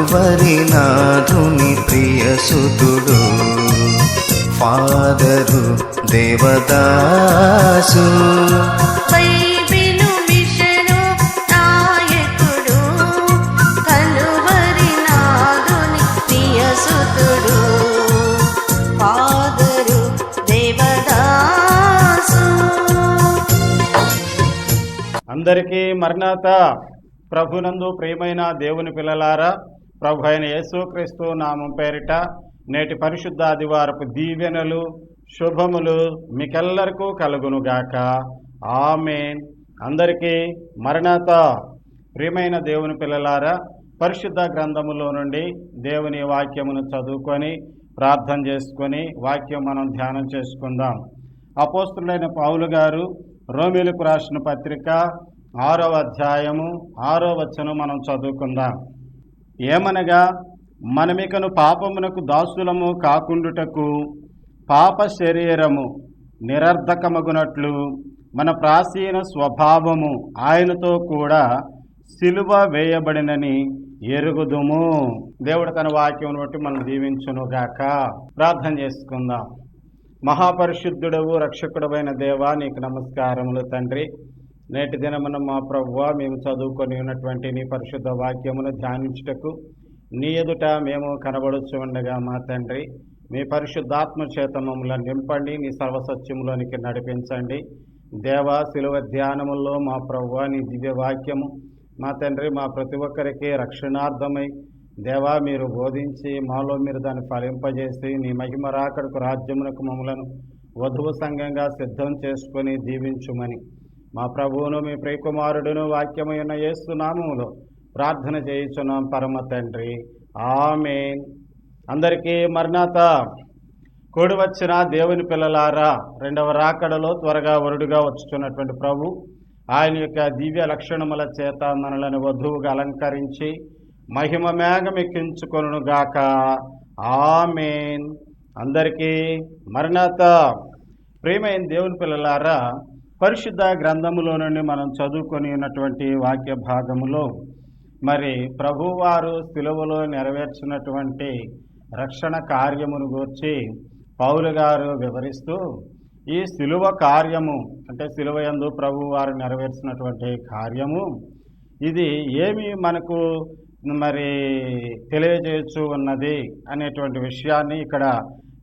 కలువరి నాథుని ప్రియసుతుడు ఫాదరు దేవదాసు. అందరికీ మరణాత ప్రభునందు ప్రియమైన దేవుని పిల్లలారా ప్రభు అయిన యేసుక్రీస్తు నామం పేరిట నేటి పరిశుద్ధ ఆదివారపు దీవెనలు శుభములు మీకెల్లరికూ కలుగునుగాక. ఆమెన్. అందరికీ మరణత. ప్రియమైన దేవుని పిల్లలారా పరిశుద్ధ గ్రంథములో నుండి దేవుని వాక్యమును చదువుకొని ప్రార్థన చేసుకొని వాక్యం మనం ధ్యానం చేసుకుందాం. అపోస్తుడైన పౌలు గారు రోమిలకు రాసిన పత్రిక ఆరో అధ్యాయము ఆరో వచనం మనం చదువుకుందాం. ఏమనగా మనమికను పాపమునకు దాసులము కాకుండుటకు పాప శరీరము నిరర్ధకమగునట్లు మన ప్రాచీన స్వభావము ఆయనతో కూడా సిలువ వేయబడినని ఎరుగుదుము. దేవుడు తన వాక్యం బట్టి మనం దీవించునుగాక. ప్రార్థన చేసుకుందాం. మహాపరిశుద్ధుడవు రక్షకుడవైన దేవా నీకు నమస్కారములు తండ్రి. నేటి దినమున మా ప్రభువ మేము చదువుకొని ఉన్నటువంటి నీ పరిశుద్ధ వాక్యమును ధ్యానించుటకు నీ ఎదుట మేము కనబడుచు ఉండగా మా తండ్రి మీ పరిశుద్ధాత్మ చేత మమ్మల్ని నింపండి నీ సర్వసత్యములోనికి నడిపించండి. దేవా శిలువ ధ్యానముల్లో మా ప్రవ్వ నీ దివ్య వాక్యము మా తండ్రి మా ప్రతి ఒక్కరికి రక్షణార్థమై. దేవా మీరు బోధించి మాలో మీరు దాన్ని ఫలింపజేసి నీ మహిమ రాకడకు రాజ్యమునకు మమ్మలను వధువు సంఘంగా సిద్ధం చేసుకొని దీవించుమని. మా ప్రభువును మీ ప్రియకుమారుడును వాక్యమైన యేసునామములో ప్రార్థన చేయుచున్నాం. పరమ తండ్రి. ఆమెన్. అందరికీ మరణాత కూడి వచ్చిన దేవుని పిల్లలారా రెండవ రాకడలో త్వరగా వరుడుగా వచ్చుచున్నటువంటి ప్రభు ఆయన యొక్క దివ్య లక్షణముల చేత మనలను వధువుగా అలంకరించి మహిమ మేఘమెక్కించుకొను గాక ఆమెన్. అందరికీ మరణాత ప్రేమైన దేవుని పిల్లలారా పరిశుద్ధ గ్రంథములో నుండి మనం చదువుకొని ఉన్నటువంటి వాక్య భాగములో మరి ప్రభువారు సిలువలో నెరవేర్చినటువంటి రక్షణ కార్యమును గూర్చి పౌలు గారు వివరిస్తూ ఈ సిలువ కార్యము అంటే సిలువ యందు ప్రభువారు నెరవేర్చినటువంటి కార్యము ఇది ఏమి మనకు మరి తెలియజేయచ్చు ఉన్నది అనేటువంటి విషయాన్ని ఇక్కడ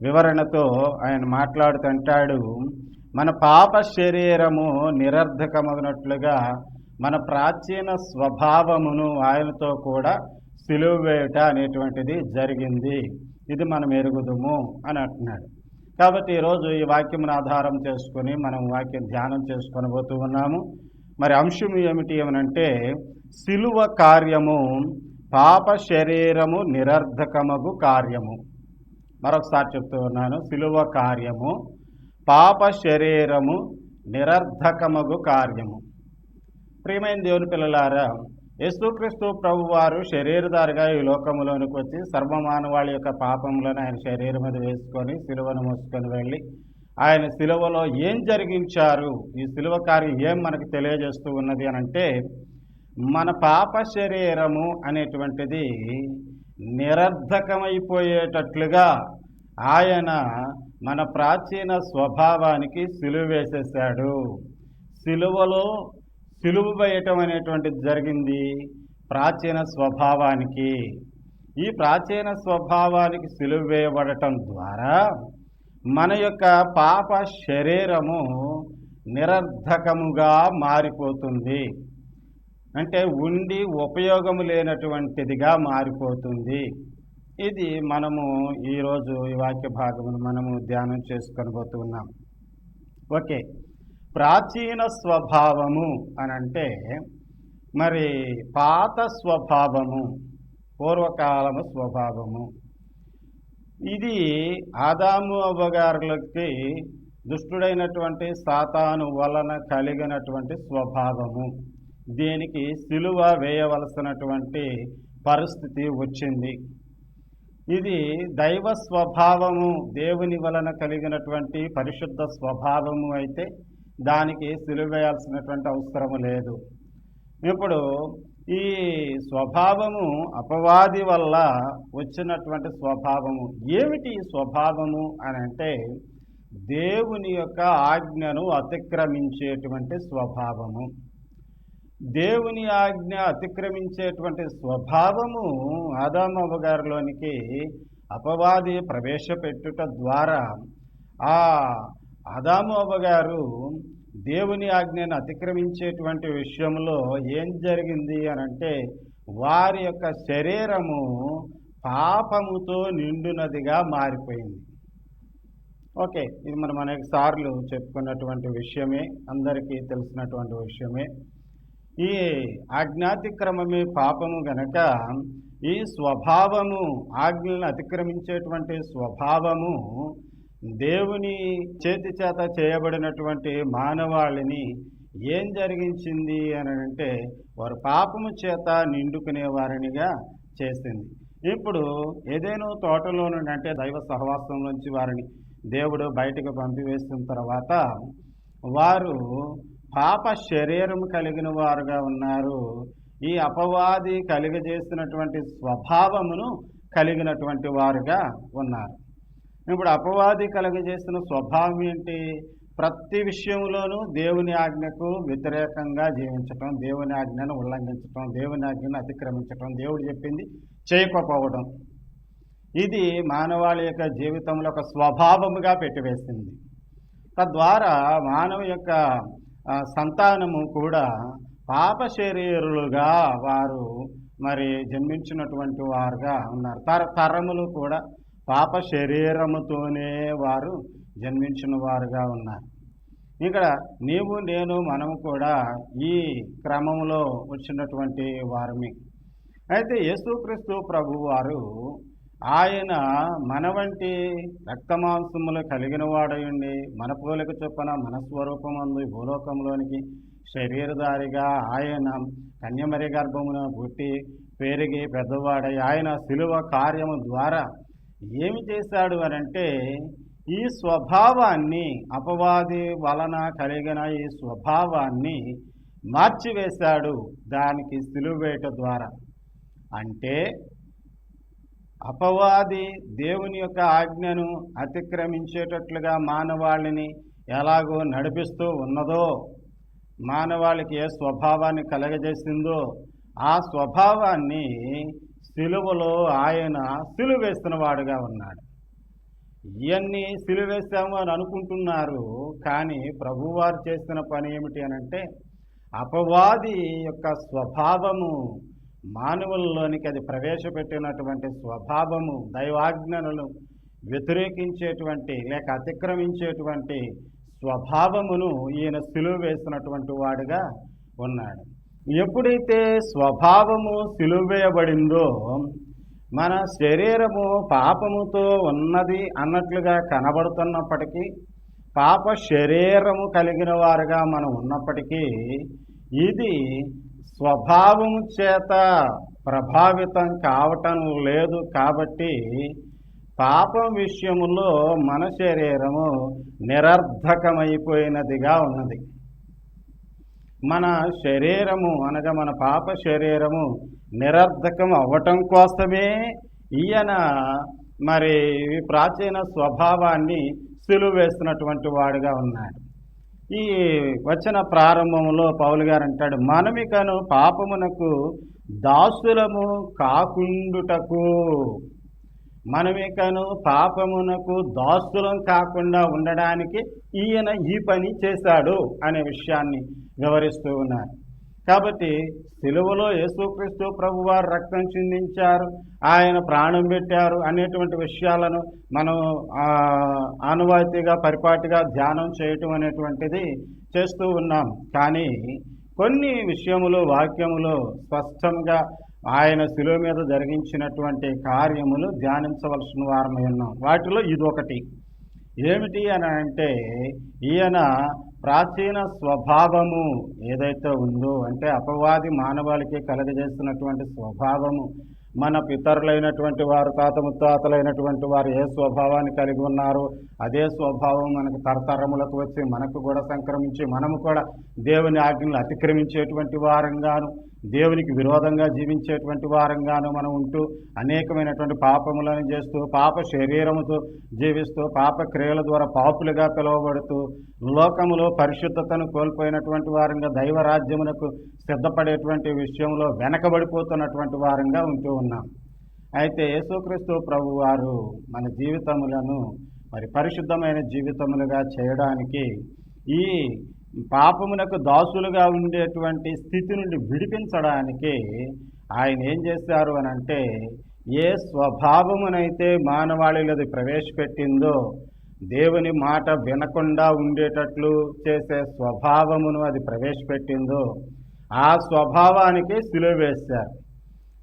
వివరణతో ఆయన మాట్లాడుతుంటాడు. మన పాప శరీరము నిరర్ధకమగినట్లుగా మన ప్రాచీన స్వభావమును ఆయనతో కూడా సిలువ వేయుట అనేటువంటిది జరిగింది. ఇది మనం ఎరుగుదుము అని అంటున్నాడు. కాబట్టి ఈరోజు ఈ వాక్యమును ఆధారం చేసుకుని మనం వాక్యం ధ్యానం చేసుకొని పోతూ ఉన్నాము. మరి అంశం ఏమిటి ఏమనంటే సిలువ కార్యము పాప శరీరము నిరర్ధకమగు కార్యము. మరొకసారి చెప్తూ ఉన్నాను సిలువ కార్యము పాప శరీరము నిరర్ధకమగు కార్యము. ప్రియమైన దేవుని పిల్లలారా యేసుక్రీస్తు ప్రభు వారు శరీరధారిగా ఈ లోకములోనికి వచ్చి సర్వమానవాళి యొక్క పాపములను ఆయన శరీరం మీద వేసుకొని సిలువను మోసుకొని వెళ్ళి ఆయన సిలువలో ఏం జరిగించారు ఈ సిలువ కార్యం ఏం మనకు తెలియజేస్తూ ఉన్నది అని అంటే మన పాప శరీరము అనేటువంటిది నిరర్ధకమైపోయేటట్లుగా ఆయన మన ప్రాచీన స్వభావానికి సిలువ వేసేసాడు సిలువలో సిలువ వేయటం అనేటువంటిది జరిగింది ప్రాచీన స్వభావానికి. ఈ ప్రాచీన స్వభావానికి సిలువ వేయబడటం ద్వారా మన యొక్క పాప శరీరము నిరర్ధకముగా మారిపోతుంది. అంటే ఉండి ఉపయోగము లేనటువంటిదిగా మారిపోతుంది. ఇది మనము ఈరోజు ఈ వాక్య భాగమును మనము ధ్యానం చేసుకొని పోతున్నాం ఓకే. ప్రాచీన స్వభావము అని అంటే మరి పాత స్వభావము పూర్వకాలము స్వభావము. ఇది ఆదాము అవ్వగారులకి దుష్టుడైనటువంటి సాతాను వలన కలిగినటువంటి స్వభావము. దీనికి సిలువ వేయవలసినటువంటి పరిస్థితి వచ్చింది. ఇది దైవ స్వభావము దేవుని వలన కలిగినటువంటి పరిశుద్ధ స్వభావము అయితే దానికి సిలువేయాల్సినటువంటి అవసరము లేదు. ఇప్పుడు ఈ స్వభావము అపవాది వల్ల వచ్చినటువంటి స్వభావము ఏమిటి స్వభావము అని అంటే దేవుని యొక్క ఆజ్ఞను అతిక్రమించేటువంటి స్వభావము. దేవుని ఆజ్ఞ అతిక్రమించేటువంటి స్వభావము ఆదామవ్వ గారిలోనికి అపవాది ప్రవేశపెట్టుట ద్వారా ఆ ఆదాము గారు దేవుని ఆజ్ఞను అతిక్రమించేటువంటి విషయంలో ఏం జరిగింది అని అంటే వారి యొక్క శరీరము పాపముతో నిండునదిగా మారిపోయింది. ఓకే ఇది మనం అనేక సార్లు చెప్పుకున్నటువంటి విషయమే అందరికీ తెలిసినటువంటి విషయమే. ఈ ఆజ్ఞాతిక్రమమే పాపము గనక ఈ స్వభావము ఆజ్ఞలను అతిక్రమించేటువంటి స్వభావము దేవుని చేతి చేత చేయబడినటువంటి మానవాళిని ఏం జరిగించింది అని అంటే వారు పాపము చేత నిండుకునే వారినిగా చేసింది. ఇప్పుడు ఏదేనో తోటలో నుండి అంటే దైవ సహవాసం నుంచి వారిని దేవుడు బయటకు పంపివేసిన తర్వాత వారు పాప శరీరం కలిగిన వారుగా ఉన్నారు. ఈ అపవాది కలిగజేసినటువంటి స్వభావమును కలిగినటువంటి వారుగా ఉన్నారు. ఇప్పుడు అపవాది కలుగజేసిన స్వభావం ఏంటి? ప్రతి విషయంలోనూ దేవుని ఆజ్ఞకు వ్యతిరేకంగా జీవించటం దేవుని ఆజ్ఞను ఉల్లంఘించటం దేవుని ఆజ్ఞను అతిక్రమించటం దేవుడు చెప్పింది చేయకపోవడం ఇది మానవాళి యొక్క జీవితంలో ఒక స్వభావముగా పెట్టివేసింది. తద్వారా మానవ యొక్క సంతానము కూడా పాప శరీరులుగా వారు మరి జన్మించినటువంటి వారుగా ఉన్నారు. తర తరములు కూడా పాప శరీరముతోనే వారు జన్మించిన వారుగా ఉన్నారు. ఇక్కడ నీవు నేను మనము కూడా ఈ క్రమంలో వచ్చినటువంటి వారమే. అయితే యేసుక్రీస్తు ప్రభు వారు ఆయన మన వంటి రక్తమాంసములు కలిగిన వాడయుండి మన పోలిక చొప్పున మనస్వరూపమందు భూలోకంలోనికి శరీరధారిగా ఆయన కన్యమరి గర్భమున పుట్టి పెరిగి పెద్దవాడై ఆయన శిలువ కార్యము ద్వారా ఏమి చేశాడు అనంటే ఈ స్వభావాన్ని అపవాది వలన కలిగిన ఈ స్వభావాన్ని మార్చివేశాడు దానికి సిలువేట ద్వారా. అంటే అపవాది దేవుని యొక్క ఆజ్ఞను అతిక్రమించేటట్లుగా మానవాళిని ఎలాగో నడిపిస్తూ ఉన్నదో మానవాళికి ఏ స్వభావాన్ని కలగజేసిందో ఆ స్వభావాన్ని సిలువలో ఆయన సిలువేస్తున్న వాడుగా ఉన్నాడు. ఇవన్నీ సిలువేస్తాము అని అనుకుంటున్నారు కానీ ప్రభువారు చేసిన పని ఏమిటి అని అంటే అపవాది యొక్క స్వభావము మానవుల్లోనికి అది ప్రవేశపెట్టినటువంటి స్వభావము దైవాజ్ఞలను వ్యతిరేకించేటువంటి లేక అతిక్రమించేటువంటి స్వభావమును ఈయన సిలువ వేసినటువంటి వాడుగా ఉన్నాడు. ఎప్పుడైతే స్వభావము సిలువేయబడిందో మన శరీరము పాపముతో ఉన్నది అన్నట్లుగా కనబడుతున్నప్పటికీ పాప శరీరము కలిగిన వారుగా మనం ఉన్నప్పటికీ ఇది స్వభావము చేత ప్రభావితం కావటం లేదు కాబట్టి పాపం విషయములో మన శరీరము నిరర్ధకమైపోయినదిగా ఉన్నది. మన శరీరము అనగా మన పాప శరీరము నిరర్ధకం అవ్వటం కోసమే ఈయన మరి ప్రాచీన స్వభావాన్ని సిలువ వాడుగా ఉన్నాడు. ఈ వచన ప్రారంభంలో పౌలు గారు అంటాడు మనమికను పాపమునకు దాసులము కాకుండుటకు. మనమికను పాపమునకు దాసులం కాకుండా ఉండడానికి ఈయన ఈ పని చేశాడు అనే విషయాన్ని వివరిస్తూ ఉన్నారు. కాబట్టి సిలువలో యేసుక్రీస్తు ప్రభు వారు రక్తం చిందించారు ఆయన ప్రాణం పెట్టారు అనేటువంటి విషయాలను మనం ఆనువాయితీగా పరిపాటిగా ధ్యానం చేయటం అనేటువంటిది చేస్తూ ఉన్నాం. కానీ కొన్ని విషయములు వాక్యములు స్పష్టంగా ఆయన శిలువ మీద జరిగించినటువంటి కార్యములు ధ్యానించవలసిన వారమై ఉన్నాం. వాటిలో ఇదొకటి. ఏమిటి అని అంటే ఈయన ప్రాచీన స్వభావము ఏదైతే ఉందో అంటే అపవాది మానవాళికి కలగజేస్తున్నటువంటి స్వభావము మన పితరులైనటువంటి వారు తాత ముత్తాతలైనటువంటి వారు ఏ స్వభావాన్ని కలిగి ఉన్నారు అదే స్వభావం మనకు తరతరములకు వచ్చి మనకు కూడా సంక్రమించి మనము కూడా దేవుని ఆజ్ఞలు అతిక్రమించేటువంటి వారంగాను దేవునికి విరోధంగా జీవించేటువంటి వారంగాను మనం ఉంటూ అనేకమైనటువంటి పాపములను చేస్తూ పాప శరీరముతో జీవిస్తూ పాప క్రియల ద్వారా పాపులుగా పిలువబడుతూ లోకములో పరిశుద్ధతను కోల్పోయినటువంటి వారంగా దైవరాజ్యమునకు సిద్ధపడేటువంటి విషయంలో వెనకబడిపోతున్నటువంటి వారంగా ఉంటూ ఉన్నాం. అయితే యేసుక్రీస్తు ప్రభు వారు మన జీవితములను మరి పరిశుద్ధమైన జీవితములుగా చేయడానికి ఈ పాపమునకు దాసులుగా ఉండేటువంటి స్థితి నుండి విడిపించడానికి ఆయన ఏం చేశారు అని అంటే ఏ స్వభావమునైతే మానవాళిలోది ప్రవేశపెట్టిందో దేవుని మాట వినకుండా ఉండేటట్లు చేసే స్వభావమును అది ప్రవేశపెట్టిందో ఆ స్వభావానికి సిలువ వేశారు.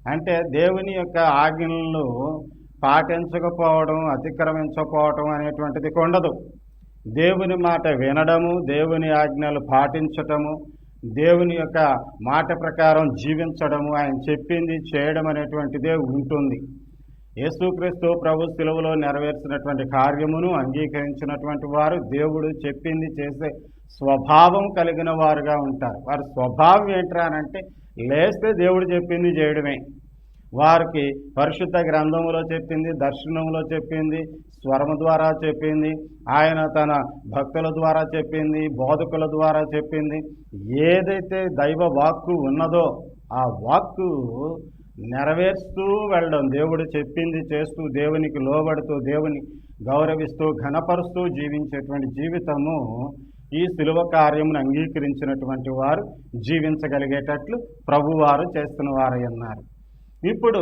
అంటే దేవుని యొక్క ఆజ్ఞలను పాటించకపోవడం అతిక్రమించకపోవడం అనేటువంటిది ఉండదు దేవుని మాట వినడము దేవుని ఆజ్ఞలు పాటించటము దేవుని యొక్క మాట ప్రకారం జీవించడము ఆయన చెప్పింది చేయడం అనేటువంటిదే ఉంటుంది. యేసుక్రీస్తు ప్రభు సెలవులో నెరవేర్చినటువంటి కార్యమును అంగీకరించినటువంటి వారు దేవుడు చెప్పింది చేసే స్వభావం కలిగిన వారుగా ఉంటారు. వారి స్వభావం ఏంట్రా అంటే లేస్తే దేవుడు చెప్పింది చేయడమే. వారికి పరిశుద్ధ గ్రంథంలో చెప్పింది దర్శనంలో చెప్పింది స్వరము ద్వారా చెప్పింది. ఆయన తన భక్తుల ద్వారా చెప్పింది బోధకుల ద్వారా చెప్పింది. ఏదైతే దైవ వాక్కు ఉన్నదో ఆ వాక్కు నెరవేరుస్తూ వెళ్ళడం. దేవుడు చెప్పింది చేస్తూ దేవునికి లోబడుతూ దేవుని గౌరవిస్తూ ఘనపరుస్తూ జీవించేటువంటి జీవితము ఈ సులువ కార్యమును అంగీకరించినటువంటి వారు జీవించగలిగేటట్లు ప్రభువారు చేస్తున్న వారై ఇప్పుడు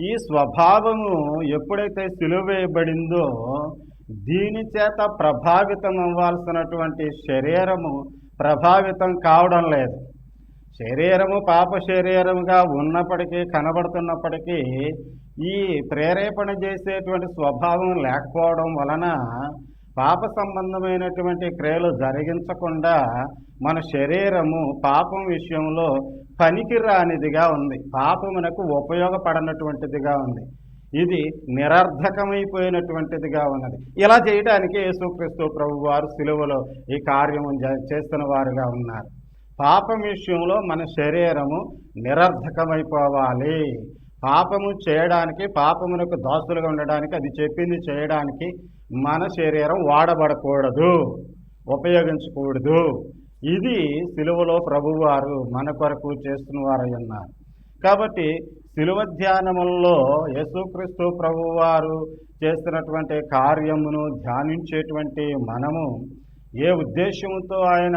ఈ స్వభావము ఎప్పుడైతే సిలువేయబడిందో దీని చేత ప్రభావితం అవ్వాల్సినటువంటి శరీరము ప్రభావితం కావడం లేదు. శరీరము పాప శరీరముగా ఉన్నప్పటికీ కనబడుతున్నప్పటికీ ఈ ప్రేరేపణ చేసేటువంటి స్వభావం లేకపోవడం వలన పాప సంబంధమైనటువంటి క్రియలు జరిగించకుండా మన శరీరము పాపం విషయంలో పనికిరానిదిగా ఉంది. పాపమునకు ఉపయోగపడనటువంటిదిగా ఉంది. ఇది నిరర్ధకమైపోయినటువంటిదిగా ఉన్నది. ఇలా చేయడానికి యేసుక్రీస్తు ప్రభు వారు సిలువలో ఈ కార్యము జ- చేస్తున్న వారుగా ఉన్నారు. పాపం విషయంలో మన శరీరము నిరర్ధకమైపోవాలి. పాపము చేయడానికి పాపమునకు దాసులుగా ఉండడానికి అది చెప్పింది చేయడానికి మన శరీరం వాడబడకూడదు ఉపయోగించకూడదు. ఇది సిలువలో ప్రభువారు మన కొరకు చేస్తున్న వారై ఉన్నారు. కాబట్టి సిలువ ధ్యానముల్లో యేసుక్రీస్తు ప్రభువారు చేస్తున్నటువంటి కార్యమును ధ్యానించేటువంటి మనము ఏ ఉద్దేశంతో ఆయన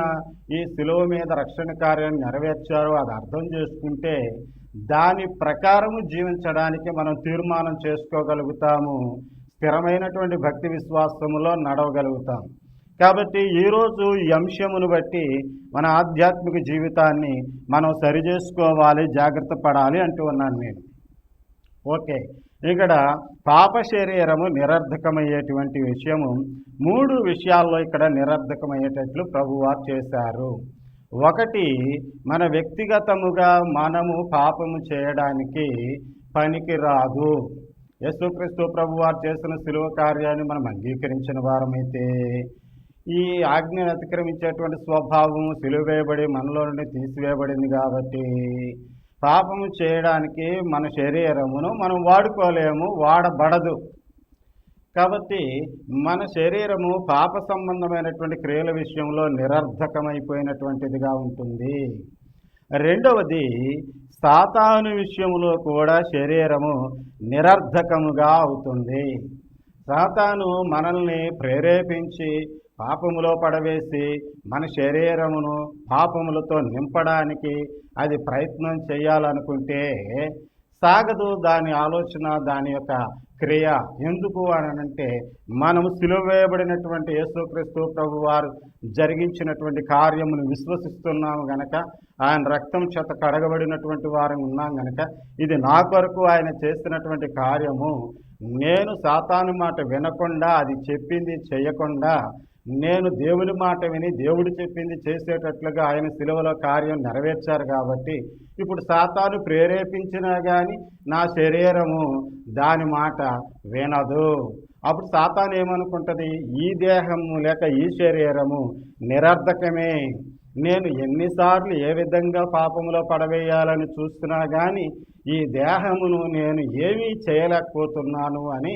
ఈ సిలువ మీద రక్షణ కార్యాన్ని నెరవేర్చారో అది అర్థం చేసుకుంటే దాని ప్రకారము జీవించడానికి మనం తీర్మానం చేసుకోగలుగుతాము. స్థిరమైనటువంటి భక్తి విశ్వాసములో నడవగలుగుతాం. కాబట్టి ఈరోజు ఈ అంశమును బట్టి మన ఆధ్యాత్మిక జీవితాన్ని మనం సరిచేసుకోవాలి జాగ్రత్త పడాలి అంటూ ఉన్నాను నేను. ఓకే. ఇక్కడ పాప శరీరము నిరర్ధకమయ్యేటువంటి విషయము మూడు విషయాల్లో ఇక్కడ నిరర్ధకమయ్యేటట్లు ప్రభువారు చేశారు. ఒకటి మన వ్యక్తిగతముగా మనము పాపము చేయడానికి పనికి రాదు యేసుక్రీస్తు ప్రభువారు చేసిన శిలువ కార్యాన్ని మనం అంగీకరించిన వారమైతే ఈ ఆజ్ఞను అతిక్రమించేటువంటి స్వభావం సిలువేయబడి మనలో నుండి తీసివేయబడింది కాబట్టి పాపము చేయడానికి మన శరీరమును మనం వాడుకోలేము వాడబడదు. కాబట్టి మన శరీరము పాప సంబంధమైనటువంటి క్రియల విషయంలో నిరర్ధకమైపోయినటువంటిదిగా ఉంటుంది. రెండవది సాతాను విషయంలో కూడా శరీరము నిరర్ధకముగా అవుతుంది. సాతాను మనల్ని ప్రేరేపించి పాపములో పడవేసి మన శరీరమును పాపములతో నింపడానికి అది ప్రయత్నం చేయాలనుకుంటే సాగదు. దాని ఆలోచన దాని యొక్క క్రియ ఎందుకు అని అంటే మనము సిలువ వేయబడినటువంటి యేసుక్రీస్తు ప్రభు వారు జరిగించినటువంటి కార్యమును విశ్వసిస్తున్నాము గనక ఆయన రక్తం చేత కడగబడినటువంటి వారం ఉన్నాం గనక ఇది నా కొరకు ఆయన చేసినటువంటి కార్యము. నేను సాతాను మాట వినకుండా అది చెప్పింది చేయకుండా నేను దేవుని మాట విని దేవుడు చెప్పింది చేసేటట్లుగా ఆయన సిలువలో కార్యం నెరవేర్చారు కాబట్టి ఇప్పుడు సాతాను ప్రేరేపించినా కానీ నా శరీరము దాని మాట వినదు. అప్పుడు సాతాను ఏమనుకుంటది? ఈ దేహము లేక ఈ శరీరము నిరర్ధకమే. నేను ఎన్నిసార్లు ఏ విధంగా పాపములో పడవేయాలని చూస్తున్నా కానీ ఈ దేహమును నేను ఏమీ చేయలేకపోతున్నాను అని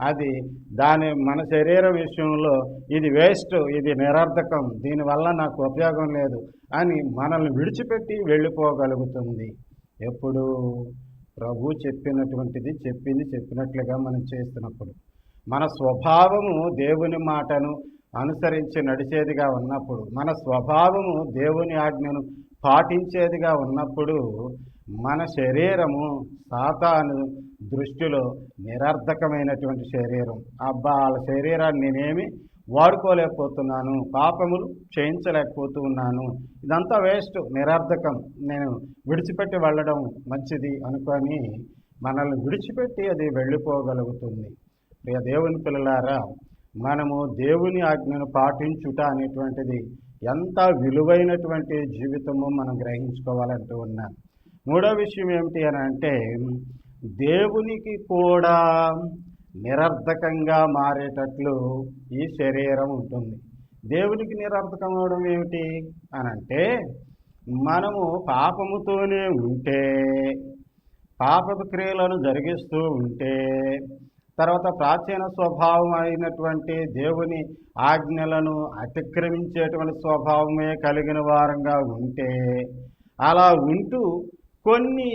అది దాని మన శరీర విషయంలో ఇది వేస్ట్ ఇది నిరర్థకం. దీనివల్ల నాకు ఉపయోగం లేదు అని మనల్ని విడిచిపెట్టి వెళ్ళిపోగలుగుతుంది. ఎప్పుడు? ప్రభు చెప్పినటువంటిది చెప్పింది చెప్పినట్లుగా మనం చేస్తున్నప్పుడు. మన స్వభావము దేవుని మాటను అనుసరించి నడిచేదిగా ఉన్నప్పుడు మన స్వభావము దేవుని ఆజ్ఞను పాటించేదిగా ఉన్నప్పుడు మన శరీరము సాతాను దృష్టిలో నిరర్ధకమైనటువంటి శరీరం. అబ్బా వాళ్ళ శరీరాన్ని నేనేమి వాడుకోలేకపోతున్నాను పాపములు చేయించలేకపోతూ ఉన్నాను ఇదంతా వేస్ట్ నిరర్ధకం. నేను విడిచిపెట్టి వెళ్ళడం మంచిది అనుకొని మనల్ని విడిచిపెట్టి అది వెళ్ళిపోగలుగుతుంది. ప్రియ దేవుని పిల్లలారా మనము దేవుని ఆజ్ఞను పాటించుట అనేటువంటిది ఎంత విలువైనటువంటి జీవితము మనం గ్రహించుకోవాలంటూ ఉన్నాను మూడో విషయం ఏమిటి అని అంటే దేవునికి కూడా నిరర్ధకంగా మారేటట్లు ఈ శరీరం ఉంటుంది. దేవునికి నిరర్ధకం అవడం ఏమిటి? అని అంటే మనము పాపముతోనే ఉంటే పాపపు క్రియలను జరిగిస్తూ ఉంటే తర్వాత ప్రాచీన స్వభావం అయినటువంటి దేవుని ఆజ్ఞలను అతిక్రమించేటువంటి స్వభావమే కలిగిన వారంగా ఉంటే అలా ఉంటూ కొన్ని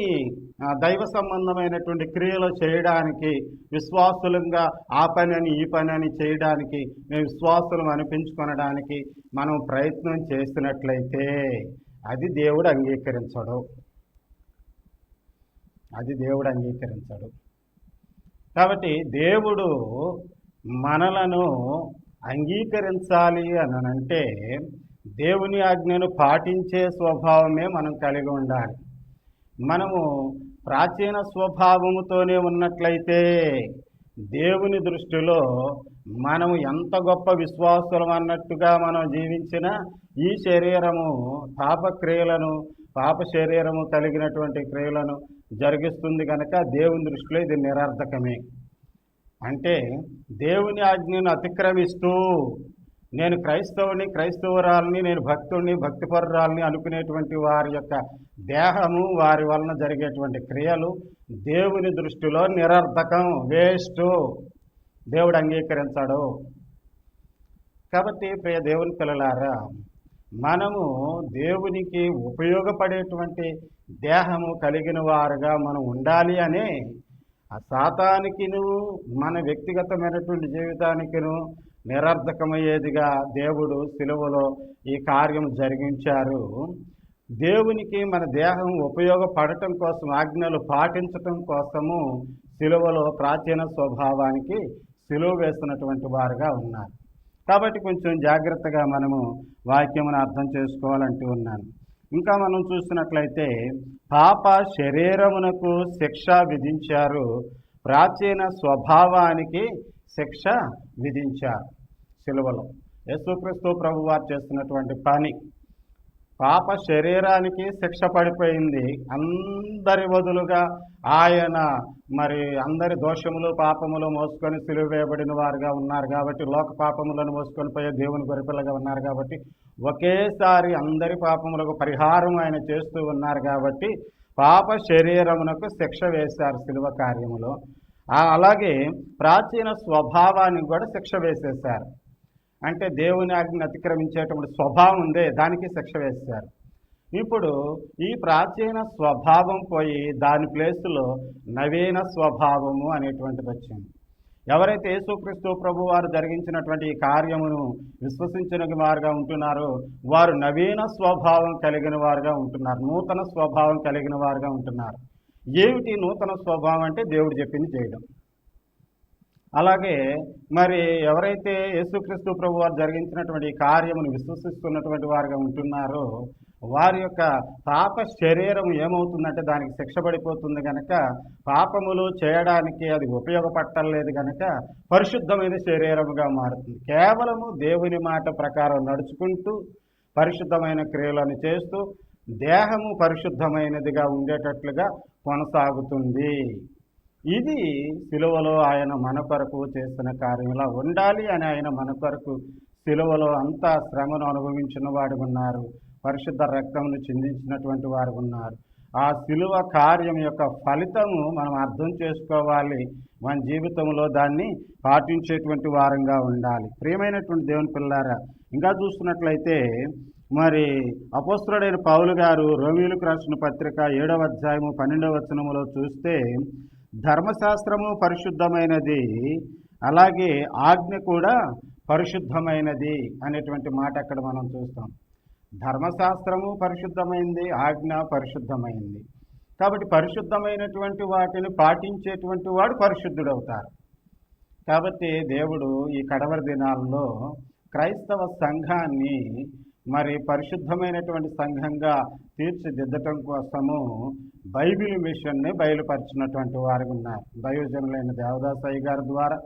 దైవ సంబంధమైనటువంటి క్రియలు చేయడానికి విశ్వాసులంగా ఆ పని అని ఈ పని అని చేయడానికి మేము విశ్వాసులం అనిపించుకొనడానికి మనం ప్రయత్నం చేసినట్లయితే అది దేవుడు అంగీకరించడు. అది దేవుడు అంగీకరించడు. కాబట్టి దేవుడు మనలను అంగీకరించాలి అని అంటే దేవుని ఆజ్ఞను పాటించే స్వభావమే మనం కలిగి ఉండాలి. మనము ప్రాచీన స్వభావముతోనే ఉన్నట్లయితే దేవుని దృష్టిలో మనము ఎంత గొప్ప విశ్వాసులం అన్నట్టుగా మనం జీవించిన ఈ శరీరము పాపక్రియలను పాప శరీరము కలిగినటువంటి క్రియలను జరిగిస్తుంది కనుక దేవుని దృష్టిలో ఇది నిరర్ధకమే అంటే దేవుని ఆజ్ఞను అతిక్రమిస్తూ నేను క్రైస్తవుని క్రైస్తవురాలని నేను భక్తుడిని భక్తిపరురాలని అనుకునేటువంటి వారి యొక్క దేహము వారి వలన జరిగేటువంటి క్రియలు దేవుని దృష్టిలో నిరర్ధకం వేస్ట్. దేవుడు అంగీకరించాడు. కాబట్టి ప్రియ దేవుని పిల్లలారా మనము దేవునికి ఉపయోగపడేటువంటి దేహము కలిగిన వారుగా మనం ఉండాలి అనే ఆ శాతానికిను మన వ్యక్తిగతమైనటువంటి జీవితానికిను నిరర్ధకమయ్యేదిగా దేవుడు సిలువలో ఈ కార్యం జరిగించారు. దేవునికి మన దేహం ఉపయోగపడటం కోసం ఆజ్ఞలు పాటించటం కోసము సిలువలో ప్రాచీన స్వభావానికి సిలువ వేస్తున్నటువంటి వారుగా ఉన్నారు. కాబట్టి కొంచెం జాగ్రత్తగా మనము వాక్యమును అర్థం చేసుకోవాలంటూ ఉన్నాను. ఇంకా మనం చూసినట్లయితే పాప శరీరమునకు శిక్ష విధించారు. ప్రాచీన స్వభావానికి శిక్ష విధించారు. సిలువలో. యేసుక్రీస్తు ప్రభు వారు చేస్తున్నటువంటి పని. పాప శరీరానికి శిక్ష పడిపోయింది. అందరి వదులుగా ఆయన మరి అందరి దోషములు పాపములు మోసుకొని సిలువేయబడిన వారుగా ఉన్నారు కాబట్టి లోక పాపములను మోసుకొని పోయే దేవుని గొరిపిల్లగా ఉన్నారు కాబట్టి ఒకేసారి అందరి పాపములకు పరిహారం ఆయన చేస్తూ ఉన్నారు కాబట్టి పాప శరీరమునకు శిక్ష వేశారు సిలువ కార్యములో. అలాగే ప్రాచీన స్వభావానికి కూడా శిక్ష వేసేశారు. అంటే దేవుని ఆజ్ఞను అతిక్రమించేటువంటి స్వభావం ఉందే దానికి శిక్ష వేశారు ఇప్పుడు ఈ ప్రాచీన స్వభావం పోయి దాని ప్లేసులో నవీన స్వభావము అనేటువంటిది వచ్చింది. ఎవరైతే యేసుక్రీస్తు ప్రభు వారు జరిగించినటువంటి ఈ కార్యమును విశ్వసించిన వారుగా ఉంటున్నారో వారు నవీన స్వభావం కలిగిన వారుగా ఉంటున్నారు నూతన స్వభావం కలిగిన వారుగా ఉంటున్నారు. ఏమిటి నూతన స్వభావం అంటే దేవుడు చెప్పింది చేయడం. అలాగే మరి ఎవరైతే యేసుక్రీస్తు ప్రభు వారు జరిగించినటువంటి కార్యమును విశ్వసిస్తున్నటువంటి వారుగా ఉంటున్నారో వారి యొక్క పాప శరీరం ఏమవుతుందంటే దానికి శిక్ష పడిపోతుంది కనుక పాపములు చేయడానికి అది ఉపయోగపట్టలేదు కనుక పరిశుద్ధమైన శరీరముగా మారుతుంది. కేవలము దేవుని మాట ప్రకారం నడుచుకుంటూ పరిశుద్ధమైన క్రియలను చేస్తూ దేహము పరిశుద్ధమైనదిగా ఉండేటట్లుగా కొనసాగుతుంది. ఇది సిలువలో ఆయన మన కొరకు చేసిన కార్యంలా ఉండాలి అని ఆయన మన కొరకు సిలువలో అంతా శ్రమను అనుభవించిన వాడు ఉన్నారు. పరిశుద్ధ రక్తమును చిందించినటువంటి వారు ఉన్నారు. ఆ సిలువ కార్యం యొక్క ఫలితము మనం అర్థం చేసుకోవాలి. మన జీవితంలో దాన్ని పాటించేటువంటి వారంగా ఉండాలి. ప్రియమైనటువంటి దేవుని పిల్లారా ఇంకా చూస్తున్నట్లయితే మరి అపోస్తుడైన పౌలు గారు రోమిలకు రాసిన పత్రిక ఏడవ అధ్యాయము పన్నెండవ వచనములో చూస్తే ధర్మశాస్త్రము పరిశుద్ధమైనది అలాగే ఆజ్ఞ కూడా పరిశుద్ధమైనది అనేటువంటి మాట అక్కడ మనం చూస్తాం. ధర్మశాస్త్రము పరిశుద్ధమైంది ఆజ్ఞ పరిశుద్ధమైంది. కాబట్టి పరిశుద్ధమైనటువంటి వాటిని పాటించేటువంటి వాడు పరిశుద్ధుడవుతారు. కాబట్టి దేవుడు ఈ కడవరి దినాల్లో క్రైస్తవ సంఘాన్ని మరి పరిశుద్ధమైనటువంటి సంఘంగా తీర్చిదిద్దటం కోసము బైబిల్ మిషన్ని బయలుపరిచినటువంటి వారు ఉన్నారు. దైవజనులైన దేవదాసయ్య గారి ద్వారా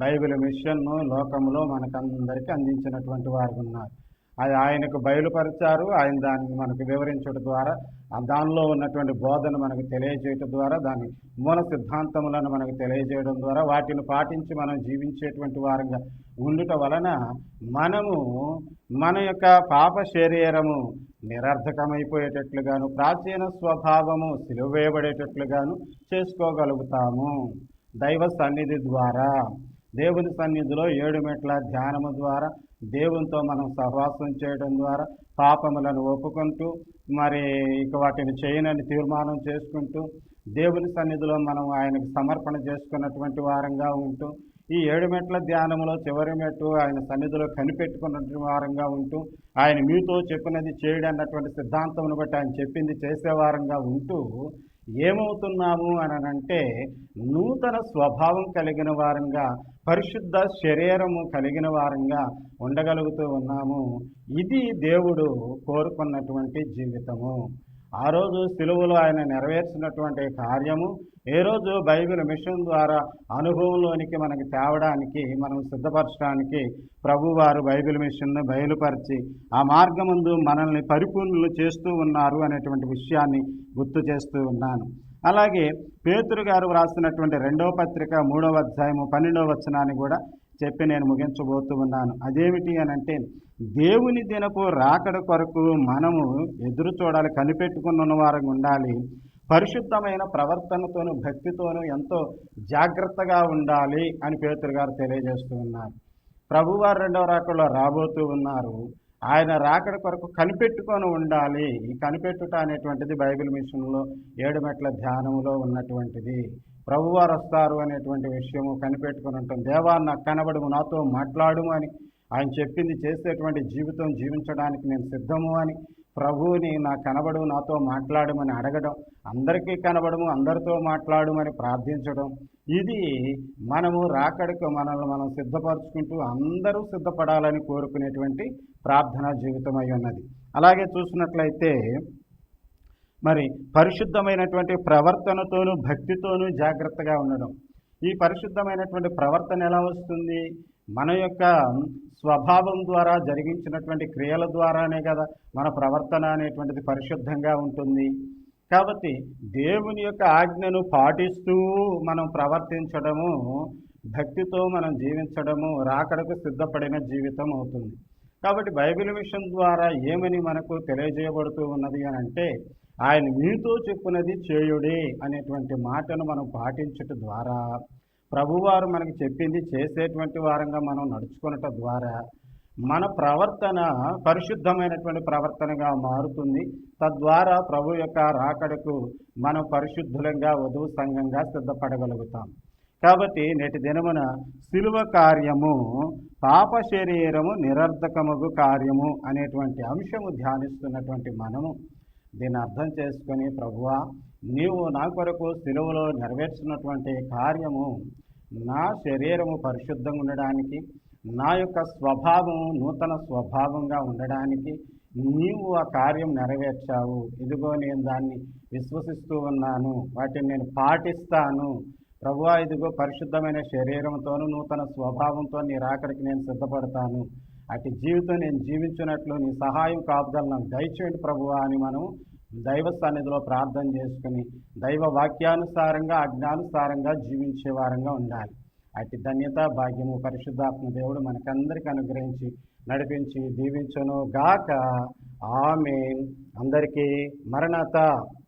బైబిల్ మిషన్ను లోకంలో మనకందరికీ అందించినటువంటి వారు ఉన్నారు. అది ఆయనకు బయలుపరిచారు. ఆయన దాన్ని మనకు వివరించడం ద్వారా దానిలో ఉన్నటువంటి బోధన మనకు తెలియజేయటం ద్వారా దాని మూల సిద్ధాంతములను మనకు తెలియజేయడం ద్వారా వాటిని పాటించి మనం జీవించేటువంటి వారంగా ఉండుట వలన మనము మన యొక్క పాప శరీరము నిరర్ధకమైపోయేటట్లుగాను ప్రాచీన స్వభావము సిలువేయబడేటట్లుగాను చేసుకోగలుగుతాము. దైవ సన్నిధి ద్వారా. దేవుని సన్నిధిలో ఏడు మెట్ల ధ్యానము ద్వారా దేవునితో మనం సహవాసం చేయడం ద్వారా పాపములను ఒప్పుకుంటూ మరి ఇక వాటిని చేయనని తీర్మానం చేసుకుంటూ దేవుని సన్నిధిలో మనం ఆయనకు సమర్పణ చేసుకున్నటువంటి వారంగా ఉంటూ ఈ ఏడు మెట్ల ధ్యానంలో చివరి మెట్టు ఆయన సన్నిధిలో కనిపెట్టుకున్నటువంటి వారంగా ఉంటూ ఆయన మీతో చెప్పినది చేయడం అన్నటువంటి సిద్ధాంతమును బట్టి ఆయన చెప్పింది చేసేవారంగా ఉంటూ ఏమవుతున్నాము అని అంటే నూతన స్వభావం కలిగిన వారంగా పరిశుద్ధ శరీరము కలిగిన వారంగా ఉండగలుగుతూ ఉన్నాము. ఇది దేవుడు కోరుకున్నటువంటి జీవితము. ఆ రోజు సిలువలో ఆయన నెరవేర్చినటువంటి కార్యము ఏ రోజు బైబిల్ మిషన్ ద్వారా అనుభవంలోనికి మనకి తేవడానికి మనం సిద్ధపరచడానికి ప్రభువారు బైబిల్ మిషన్ను బయలుపరిచి ఆ మార్గమందు మనల్ని పరిపూర్ణులు చేస్తూ ఉన్నారు అనేటువంటి విషయాన్ని గుర్తు చేస్తూ ఉన్నాను. అలాగే పేతురు గారు వ్రాసినటువంటి రెండవ పత్రిక మూడవ అధ్యాయము పన్నెండవ వచనాన్ని కూడా చెప్పి నేను ముగించబోతూ ఉన్నాను. అదేమిటి అని అంటే దేవుని దినపు రాకడ కొరకు మనము ఎదురు చూడాలి కనిపెట్టుకుని వారంగా ఉండాలి. పరిశుద్ధమైన ప్రవర్తనతోను భక్తితోనూ ఎంతో జాగ్రత్తగా ఉండాలి అని పేతురు గారు తెలియజేస్తూ ఉన్నారు. ప్రభువారు రెండవ రాకడలో రాబోతూ ఉన్నారు. ఆయన రాకడ కొరకు కనిపెట్టుకొని ఉండాలి. ఈ కనిపెట్టుట అనేటువంటిది బైబిల్ మిషన్లో ఏడు మెట్ల ధ్యానములో ఉన్నటువంటిది. ప్రభువారు వస్తారు అనేటువంటి విషయము కనిపెట్టుకొని ఉంటాం దేవా నాకు కనబడము నాతో మాట్లాడుము అని ఆయన చెప్పింది చేసేటువంటి జీవితం జీవించడానికి నేను సిద్ధము అని ప్రభువుని నా కనబడు నాతో మాట్లాడమని అడగడం అందరికీ కనబడము అందరితో మాట్లాడమని ప్రార్థించడం ఇది మనము రాకడికి మనల్ని మనం సిద్ధపరచుకుంటూ అందరూ సిద్ధపడాలని కోరుకునేటువంటి ప్రార్థనా జీవితం అయి ఉన్నది. అలాగే చూసినట్లయితే మరి పరిశుద్ధమైనటువంటి ప్రవర్తనతోనూ భక్తితోనూ జాగ్రత్తగా ఉండడం. ఈ పరిశుద్ధమైనటువంటి ప్రవర్తన ఎలా వస్తుంది? మన యొక్క స్వభావం ద్వారా జరిగించినటువంటి క్రియల ద్వారానే కదా మన ప్రవర్తన అనేటువంటిది పరిశుద్ధంగా ఉంటుంది. కాబట్టి దేవుని యొక్క ఆజ్ఞను పాటిస్తూ మనం ప్రవర్తించడము భక్తితో మనం జీవించడము రాకడకు సిద్ధపడిన జీవితం అవుతుంది. కాబట్టి బైబిల్ మిషన్ ద్వారా ఏమని మనకు తెలియజేయబడుతూ ఉన్నది అని అంటే ఆయన మీతో చెప్పునది చేయుడే అనేటువంటి మాటను మనం పాటించటం ద్వారా ప్రభువారు మనకి చెప్పింది చేసేటువంటి వారంగా మనం నడుచుకునటం ద్వారా మన ప్రవర్తన పరిశుద్ధమైనటువంటి ప్రవర్తనగా మారుతుంది. తద్వారా ప్రభు యొక్క రాకడకు మనం పరిశుద్ధులంగా వధువు సంఘంగా సిద్ధపడగలుగుతాం. కాబట్టి నేటి దినమున శిలువ కార్యము పాప శరీరము నిరర్ధకముగు కార్యము అనేటువంటి అంశము ధ్యానిస్తున్నటువంటి మనము. దీన్ని అర్థం చేసుకొని ప్రభువా నీవు నా కొరకు సిలువలో నెరవేర్చినటువంటి కార్యము నా శరీరము పరిశుద్ధంగా ఉండడానికి నా యొక్క స్వభావం నూతన స్వభావంగా ఉండడానికి నీవు ఆ కార్యం నెరవేర్చావు. ఇదిగో నేను దాన్ని విశ్వసిస్తూ ఉన్నాను. వాటిని నేను పాటిస్తాను. ప్రభు ఇదిగో పరిశుద్ధమైన శరీరంతోనూ నూతన స్వభావంతో నీ రాకడికి నేను సిద్ధపడతాను. అటు జీవితం నేను జీవించినట్లు నీ సహాయం కాపుదల నాకు దయచేయండి ప్రభువా అని మనం దైవ సన్నిధిలో ప్రార్థన చేసుకుని దైవ వాక్యానుసారంగా అజ్ఞానుసారంగా జీవించే వారంగా ఉండాలి. అటు ధన్యత భాగ్యము పరిశుద్ధాత్మ దేవుడు మనకందరికి అనుగ్రహించి నడిపించి దీవించను గాక ఆమె అందరికీ మరణత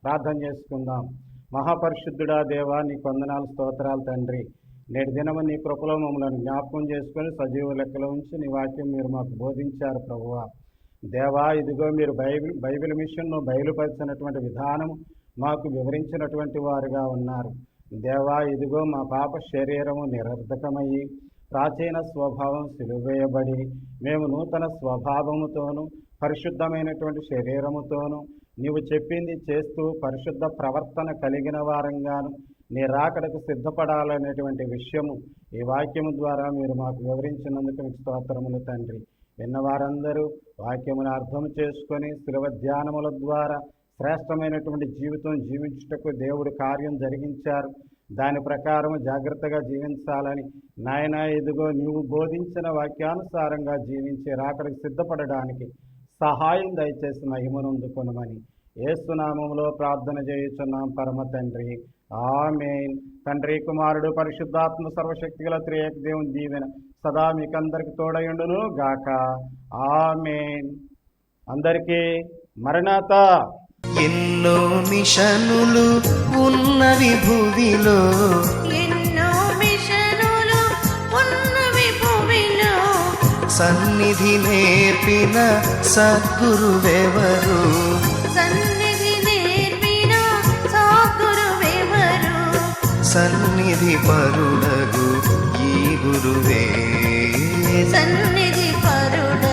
ప్రార్థన చేసుకుందాం. మహాపరిశుద్ధుడా దేవా నీ కొందనాలు స్తోత్రాలు తండ్రి. నేటి దినము నీ కృపలో మమ్మల్ని జ్ఞాపకం చేసుకొని సజీవ లెక్కలో ఉంచి నీ వాక్యం మీరు మాకు బోధించారు ప్రభువా. దేవా ఇదిగో మీరు బైబిల్ బైబిల్ మిషన్ను బయలుపరిచినటువంటి విధానం మాకు వివరించినటువంటి వారుగా ఉన్నారు. దేవా ఇదిగో మా పాప శరీరము నిరర్ధకమయ్యి ప్రాచీన స్వభావం సిలువేయబడి మేము నూతన స్వభావముతోనూ పరిశుద్ధమైనటువంటి శరీరముతోనూ నీవు చెప్పింది చేస్తూ పరిశుద్ధ ప్రవర్తన కలిగిన వారంగాను నీ రాకడకు సిద్ధపడాలనేటువంటి విషయము ఈ వాక్యము ద్వారా మీరు మాకు వివరించినందుకు మీకు స్తోత్రములు తండ్రి. విన్నవారందరూ వాక్యమును అర్థం చేసుకొని శిలవ ధ్యానముల ద్వారా శ్రేష్టమైనటువంటి జీవితం జీవించుటకు దేవుడు కార్యం జరిగించారు. దాని ప్రకారం జాగ్రత్తగా జీవించాలని నాయన ఇదిగో నీవు బోధించిన వాక్యానుసారంగా జీవించి రాకడికి సిద్ధపడడానికి సహాయం దయచేసి మహిమనందుకొనమని ఏసునామంలో ప్రార్థన చేయుచున్నాం పరమ తండ్రి. ఆమెన్. తండ్రి కుమారుడు పరిశుద్ధాత్మ సర్వశక్తి గల దేవుని దీవెన సదా మీకందరికి తోడయుండును గాక. ఆమెన్. అందరికీ మరణాత. ఎన్నో మిషనులు ఉన్నవి భూమిలో. ఎన్నో మిషనులు ఉన్నవి భూమిలో. సన్నిధి నేర్పిన సద్గురువెవరు? సన్నిధి నేర్పిన సాగురువెవరు సన్నిధి పరుడగు గురువే. సన్నిధి పరుడ